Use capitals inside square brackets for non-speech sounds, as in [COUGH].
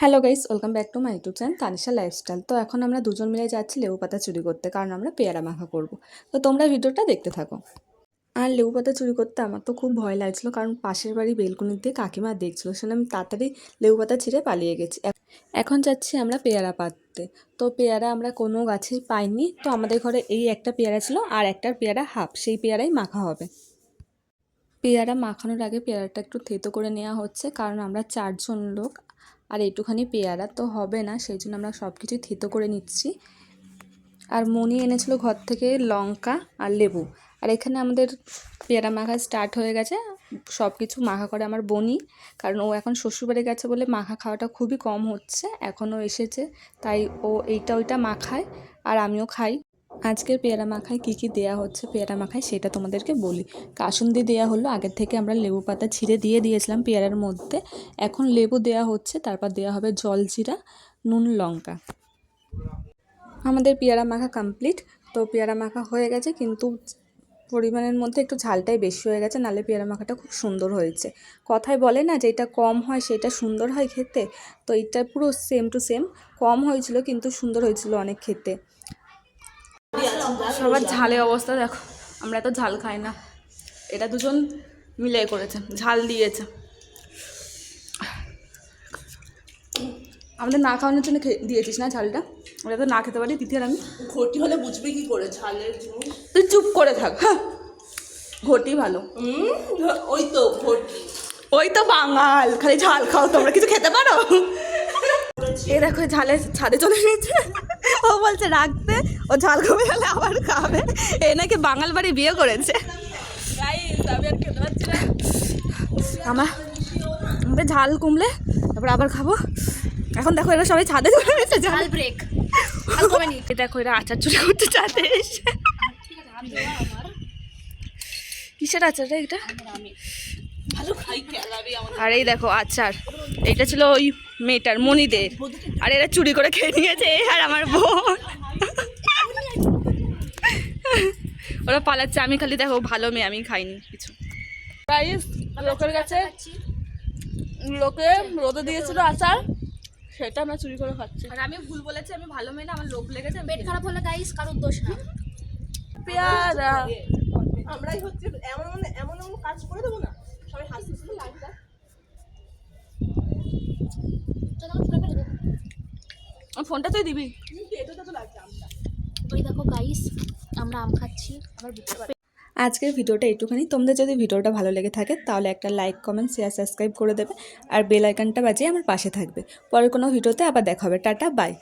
Hello guys welcome back to my YouTube channel Tanisha lifestyle তো এখন আমরা দুজন মিলে যাচ্ছি লেবু পাতা চুরি করতে, কারণ আমরা পেয়ারা মাখা করব। তো তোমরা ভিডিওটা দেখতে থাকো। আর লেবু পাতা চুরি করতে আমার তো খুব ভয় লাগছিল, কারণ পাশের বাড়ি বেলকুনির দিয়ে কাকিমা দেখছিলো সেখানে আমি তাড়াতাড়ি লেবু পাতা ছিঁড়ে পালিয়ে গেছি। এখন যাচ্ছি আমরা পেয়ারা পাততে। তো পেয়ারা আমরা কোনো গাছেই পাইনি, তো আমাদের ঘরে এই একটা পেয়ারা ছিল আর একটা পেয়ারা হাফ, সেই পেয়ারাই মাখা হবে। পেয়ারা মাখানোর আগে পেয়ারাটা একটু থেতো করে নেওয়া হচ্ছে, কারণ আমরা চারজন লোক আর এইটুখানি পেয়ারা তো হবে না, সেই জন্য আমরা সব কিছুই থেতো করে নিচ্ছি। আর মনি এনেছিল ঘর থেকে লঙ্কা আর লেবু। আর এখানে আমাদের পেয়ারা মাখা স্টার্ট হয়ে গেছে। সব কিছু মাখা করে আমার বনি, কারণ ও এখন শ্বশুরবাড়ি গেছে বলে মাখা খাওয়াটা খুবই কম হচ্ছে, এখনও এসেছে, তাই ও এইটা ওইটা মাখায় আর আমিও খাই। আজকের পেয়ারা মাখায় কী কী দেয়া হচ্ছে পেয়ারা মাখায় সেটা তোমাদেরকে বলি। কাসুন্দি দেয়া হলো, আগের থেকে আমরা লেবু পাতা ছিঁড়ে দিয়ে দিয়েছিলাম পেয়ারার মধ্যে। এখন লেবু দেয়া হচ্ছে, তারপর দেয়া হবে জল জিরা, নুন, লঙ্কা। আমাদের পেয়ারা মাখা কমপ্লিট তো পেয়ারা মাখা হয়ে গেছে, কিন্তু পরিমাণের মধ্যে একটু ঝালটাই বেশি হয়ে গেছে নালে পেয়ারা মাখাটা খুব সুন্দর হয়েছে। কথায় বলে না যেটা কম হয়, সেটা সুন্দর হয় খেতে। তো এটা পুরো সেম টু সেম কম হয়েছিল, কিন্তু সুন্দর হয়েছিল অনেক খেতে। সবার ঝালের অবস্থা দেখো। আমরা তো ঝাল খাই না। এটা দুজন মিলে করেছে ঝাল দিয়েছে। আমাদের না খাওয়ানোর জন্য দিয়েছিস না ঝালটা? আমরা তো না খেতে পারি দিতে আর আমি। ঘটি হলে বুঝবে কি করে ঝালের তুই চুপ করে থাক হ্যাঁ ঘটি ভালো। ওই তো ঘটি। ওই তো বাঙাল খালি ঝাল খাও তোমরা কিছু খেতে পারো? [LAUGHS] এই দেখো ঝালে ছাদে চলে গেছে। ও বলছে রাখতে। ও ঝাল কমে গেলে আবার খাবে। এ নাকি বাঙাল বাড়ি বিয়ে করেছে। আমার ঝাল কমলে তারপর আবার খাব। এখন দেখো এরা সবাই ছাদে চলে গেছে ঝাল ব্রেক দেখো এরা আচার চুরি করতে ছাদে এসে কিসের আচার রে এটা? আর এই দেখো আচার। এইটা ছিল ওই মেয়েটার মনিদের আর এরা চুরি করে খেয়ে নিয়েছে আর আমার বোন। ওরা পালাচ্ছে আমি খালি দেখো ভালো মেয়ে আমি খাইনি কিছু। গাইস লোকের কাছে লোকে রোদে দিয়েছিল আচার সেটা আমরা চুরি করে খাচ্ছি। আর আমি ভুল বলেছি আমি ভালো মেয়ে না আমার লোভ লেগেছে পেট খারাপ হলে গাইস কারোর দোষ না। পেয়ারা আমরাই হচ্ছে এমন এমন এমন এমন কাজ করে দেবো না সবাই হাসি হাসি লাগবে চলো ফেলে ফেলে দেবো আমার ফোনটা তুই দিবি? ওই দেখো গাইস আমরা আম খাচ্ছি আবার বুঝতে পারি আজকের ভিডিওটা একটুখানি তোমাদের যদি ভিডিওটা ভালো লেগে থাকে তাহলে একটা লাইক কমেন্ট শেয়ার সাবস্ক্রাইব করে দেবে। আর বেল আইকনটা বাজিয়ে আমার পাশে থাকবে। পরে কোনো ভিডিওতে আবার দেখা হবে। Tata bye